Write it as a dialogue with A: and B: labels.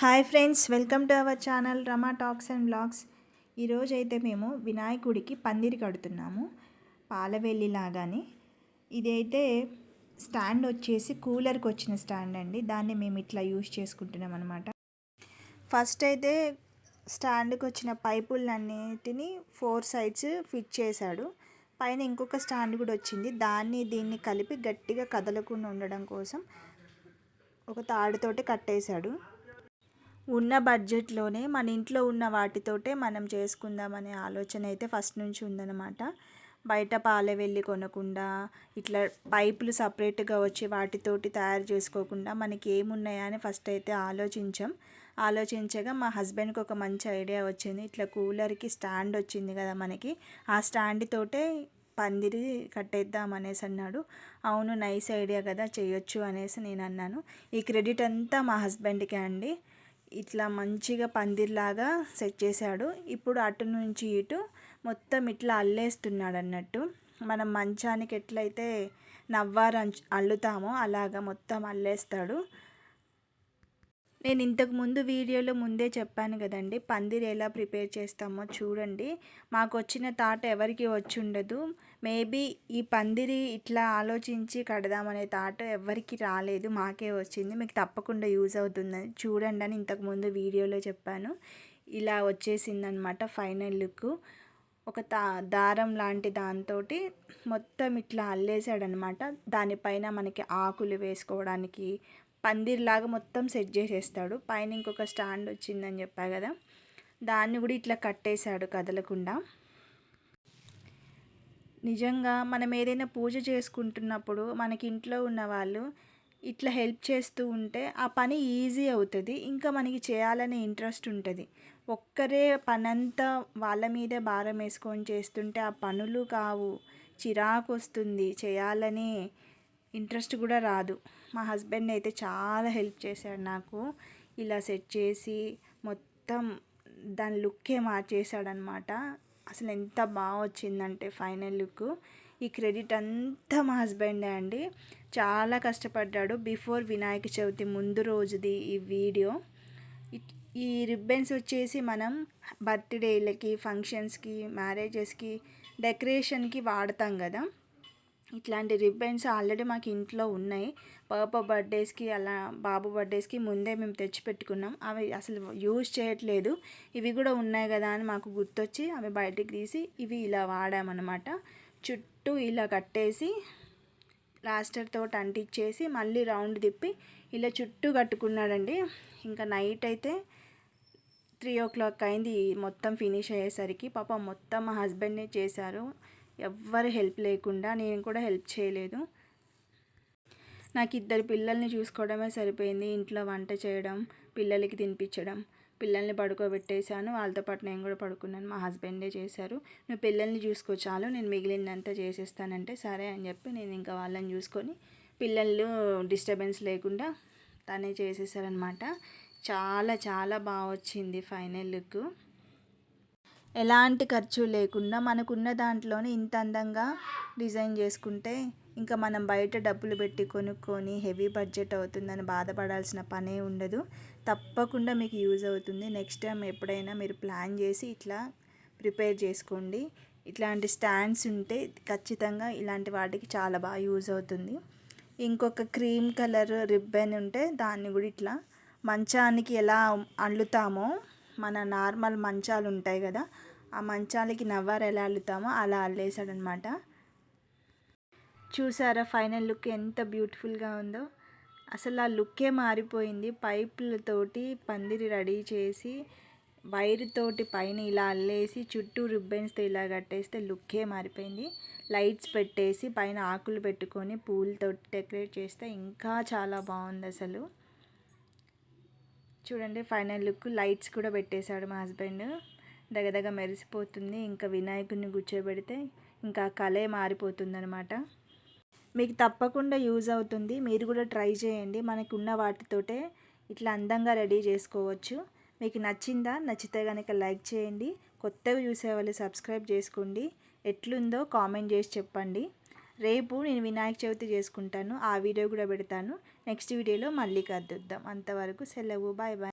A: Hi friends welcome to our channel Rama talks and blogs. ఈరోజు అయితే మేము వినాయకుడికి పందిరి కడుతున్నాము పాలవెల్లి లాగానే. ఇదైతే స్టాండ్ వచ్చేసి కూలర్కి వచ్చిన స్టాండ్ అండి దాన్ని మేము ఇట్లా యూజ్ చేసుకుంటున్నాం అనమాట ఫస్ట్ అయితే స్టాండ్కి వచ్చిన పైపులన్నిటిని ఫోర్ సైడ్స్ ఫిట్ చేశాడు. పైన ఇంకొక స్టాండ్ కూడా వచ్చింది దాన్ని దీన్ని కలిపి గట్టిగా కదలకుండా ఉండడం కోసం ఒక తాడుతోటి కట్టేశాడు. ఉన్న బడ్జెట్లోనే మన ఇంట్లో ఉన్న వాటితోటే మనం చేసుకుందామనే ఆలోచన అయితే ఫస్ట్ నుంచి ఉందన్నమాట. బయట పాలే వెళ్ళి కొనకుండా ఇట్లా పైపులు సపరేట్గా వచ్చి వాటితోటి తయారు చేసుకోకుండా మనకి ఏమున్నాయా అని ఫస్ట్ అయితే ఆలోచించాం. ఆలోచించగా మా హస్బెండ్కి ఒక మంచి ఐడియా వచ్చింది. ఇట్లా కూలర్కి స్టాండ్ వచ్చింది కదా మనకి ఆ స్టాండ్ తోటే పందిరి కట్టేద్దాం అనేసి అన్నాడు. అవును నైస్ ఐడియా కదా చేయొచ్చు అనేసి నేను అన్నాను. ఈ క్రెడిట్ అంతా మా హస్బెండ్కే అండి. ఇట్లా మంచిగా పందిర్లాగా సెట్ చేశాడు. ఇప్పుడు అటు నుంచి ఇటు మొత్తం ఇట్లా అల్లేస్తున్నాడు అన్నట్టు. మనం మంచానికి ఎట్లయితే నవ్వారు అల్లుతామో అలాగా మొత్తం అల్లేస్తాడు. నేను ఇంతకు ముందు వీడియోలో ముందే చెప్పాను కదండి పందిరి ఎలా ప్రిపేర్ చేస్తామో చూడండి. మాకు వచ్చిన థాట్ ఎవరికి వచ్చి ఉండదు మేబీ ఈ పందిరి ఇట్లా ఆలోచించి కడదామనే థాట్ ఎవరికి రాలేదు మాకే వచ్చింది. మీకు తప్పకుండా యూజ్ అవుతుందని చూడండి అని ఇంతకుముందు వీడియోలో చెప్పాను. ఇలా వచ్చేసిందనమాట ఫైనల్ లుక్. ఒక తా దారం లాంటి దాంతో మొత్తం ఇట్లా అల్లేసాడనమాట దానిపైన మనకి ఆకులు వేసుకోవడానికి పందిర్లాగా మొత్తం సెట్ చేసేస్తాడు. పైన ఇంకొక స్టాండ్ వచ్చిందని చెప్పా కదా. దాన్ని కూడా ఇట్లా కట్టేశాడు కదలకుండా. నిజంగా మనం ఏదైనా పూజ చేసుకుంటున్నప్పుడు మనకి ఇంట్లో ఉన్న వాళ్ళు ఇట్లా హెల్ప్ చేస్తూ ఉంటే ఆ పని ఈజీ అవుతుంది. ఇంకా మనకి చేయాలనే ఇంట్రెస్ట్ ఉంటుంది. ఒక్కరే పనంతా వాళ్ళ మీదే భారం వేసుకొని చేస్తుంటే ఆ పనులు కావు. చిరాకు వస్తుంది. చేయాలని ఇంట్రెస్ట్ కూడా రాదు. మా హస్బెండ్ అయితే చాలా హెల్ప్ చేశాడు నాకు. ఇలా సెట్ చేసి మొత్తం దాని లుక్కే మార్చేశాడనమాట అసలు ఎంత బాగా వచ్చిందంటే ఫైనల్ లుక్. ఈ క్రెడిట్ అంతా మా హస్బెండే అండి. చాలా కష్టపడ్డాడు. బిఫోర్ వినాయక చవితి ముందు రోజుది ఈ వీడియో. ఈ రిబ్బన్స్ వచ్చేసి మనం బర్త్డేలకి ఫంక్షన్స్కి మ్యారేజెస్కి డెకరేషన్కి వాడతాం కదా. ఇట్లాంటి రిబ్బన్స్ ఆల్రెడీ మాకు ఇంట్లో ఉన్నాయి. పాప బర్త్డేస్కి అలా బాబు బర్త్డేస్కి ముందే మేము తెచ్చిపెట్టుకున్నాం అవి అసలు యూజ్ చేయట్లేదు. ఇవి కూడా ఉన్నాయి కదా అని మాకు గుర్తొచ్చి అవి బయటికి తీసి ఇవి ఇలా వాడామన్నమాట. చుట్టూ ఇలా కట్టేసి ప్లాస్టర్తో అంటించేసి మళ్ళీ రౌండ్ తిప్పి ఇలా చుట్టూ కట్టుకున్నాడండి. ఇంకా నైట్ అయితే త్రీ ఓ క్లాక్ అయింది మొత్తం ఫినిష్ అయ్యేసరికి. పాప మొత్తం మా హస్బెండ్నే చేశారు. ఎవ్వరు హెల్ప్ లేకుండా నేను కూడా హెల్ప్ చేయలేదు. నాకు ఇద్దరు పిల్లల్ని చూసుకోవడమే సరిపోయింది. ఇంట్లో వంట చేయడం పిల్లలకి తినిపించడం పిల్లల్ని పడుకోబెట్టేశాను. వాళ్ళతో పాటు నేను కూడా పడుకున్నాను. మా హస్బెండే చేశారు. నువ్వు పిల్లల్ని చూసుకో చాలు నేను మిగిలిందంతా చేసేస్తానంటే సరే అని చెప్పి నేను ఇంకా వాళ్ళని చూసుకొని పిల్లలు డిస్టర్బెన్స్ లేకుండా తనే చేసేసారనమాట చాలా చాలా బాగా వచ్చింది ఫైనల్ లుక్. ఎలాంటి ఖర్చు లేకుండా మనకున్న దాంట్లోనే ఇంత అందంగా డిజైన్ చేసుకుంటే ఇంకా మనం బయట డబ్బులు పెట్టి కొనుక్కొని హెవీ బడ్జెట్ అవుతుందని బాధపడాల్సిన పనే ఉండదు. తప్పకుండా మీకు యూజ్ అవుతుంది. నెక్స్ట్ టైం ఎప్పుడైనా మీరు ప్లాన్ చేసి ఇట్లా ప్రిపేర్ చేసుకోండి. ఇట్లాంటి స్టాండ్స్ ఉంటే ఖచ్చితంగా ఇలాంటి వాటికి చాలా బాగా యూజ్ అవుతుంది. ఇంకొక క్రీమ్ కలర్ రిబ్బన్ ఉంటే దాన్ని కూడా ఇట్లా మంచానికి ఎలా అల్లుతామో మన నార్మల్ మంచాలు ఉంటాయి కదా ఆ మంచాలకి నవ్వారు ఎలా అల్లుతామో అలా అల్లేసాడనమాట చూసారా ఫైనల్ లుక్ ఎంత బ్యూటిఫుల్గా ఉందో. అసలు ఆ లుక్కే మారిపోయింది. పైపులతోటి పందిరి రెడీ చేసి వైర్తోటి పైన ఇలా అల్లేసి చుట్టూ రిబ్బన్స్తో ఇలా కట్టేస్తే లుక్కే మారిపోయింది. లైట్స్ పెట్టేసి పైన ఆకులు పెట్టుకొని పూలతో డెకరేట్ చేస్తే ఇంకా చాలా బాగుంది అసలు. చూడండి ఫైనల్ లుక్. లైట్స్ కూడా పెట్టేశాడు మా హస్బెండ్. దగ్గర మెరిసిపోతుంది. ఇంకా వినాయకుడిని కూర్చోబెడితే ఇంకా కళే మారిపోతుందనమాట మీకు తప్పకుండా యూజ్ అవుతుంది. మీరు కూడా ట్రై చేయండి. మనకున్న వాటితోటే ఇట్లా అందంగా రెడీ చేసుకోవచ్చు. మీకు నచ్చిందా? నచ్చితే కనుక లైక్ చేయండి. కొత్తగా చూసే వాళ్ళు సబ్స్క్రైబ్ చేసుకోండి. ఎట్లుందో కామెంట్ చేసి చెప్పండి. రేపు నేను వినాయక చవితి చేసుకుంటాను. ఆ వీడియో కూడా పెడతాను. నెక్స్ట్ వీడియోలో మళ్ళీ కద్దుద్దాం అంతవరకు సెలవు. Bye bye.